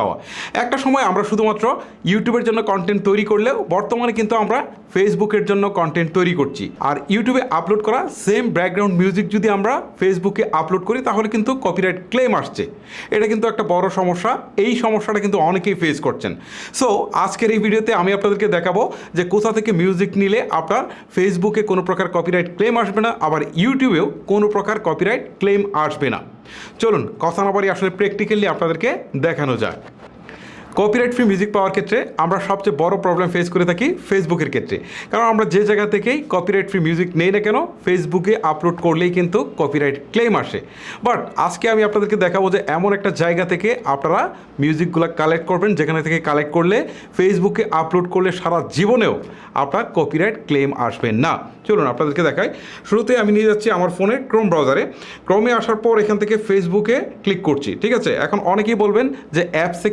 পাওয়া। একটা সময় আমরা শুধুমাত্র ইউটিউবের জন্য কন্টেন্ট তৈরি করলেও বর্তমানে কিন্তু আমরা ফেসবুকের জন্য কন্টেন্ট তৈরি করছি। আর ইউটিউবে আপলোড করা সেম ব্যাকগ্রাউন্ড মিউজিক যদি আমরা ফেসবুকে আপলোড করি, তাহলে কিন্তু কপিরাইট ক্লেম আসছে। এটা কিন্তু একটা বড় সমস্যা। এই সমস্যাটা কিন্তু অনেকেই ফেস করছেন। সো আজকের এই ভিডিওতে আমি আপনাদেরকে দেখাবো যে কোথা থেকে মিউজিক নিলে আপনার ফেসবুকে কোনো প্রকার কপিরাইট ক্লেম আসবে না, আবার ইউটিউবেও কোনো প্রকার কপিরাইট ক্লেম আসবে না। চলুন, কথা না বাড়ি আসলে প্র্যাকটিক্যালি আপনাদেরকে দেখানো যায় কপিরাইট ফ্রি মিউজিক পাওয়ার ক্ষেত্রে আমরা সবচেয়ে বড় প্রবলেম ফেস করে থাকি ফেসবুকের ক্ষেত্রে। কারণ আমরা যে জায়গা থেকেই কপিরাইট ফ্রি মিউজিক নেই না কেন ফেসবুকে আপলোড করলেই কিন্তু কপিরাইট ক্লেম আসে। বাট আজকে আমি আপনাদেরকে দেখাবো যে এমন একটা জায়গা থেকে আপনারা মিউজিকগুলো কালেক্ট করবেন, যেখানে থেকে কালেক্ট করলে ফেসবুকে আপলোড করলে সারা জীবনেও আপনার কপিরাইট ক্লেম আসবে না। চলুন আপনাদেরকে দেখাই। শুরুতে আমি নিয়ে যাচ্ছি আমার ফোনে ক্রোম ব্রাউজারে ক্রোমে আসার পর এখান থেকে ফেসবুকে ক্লিক করছি, ঠিক আছে? এখন অনেকেই বলবেন যে অ্যাপস থেকে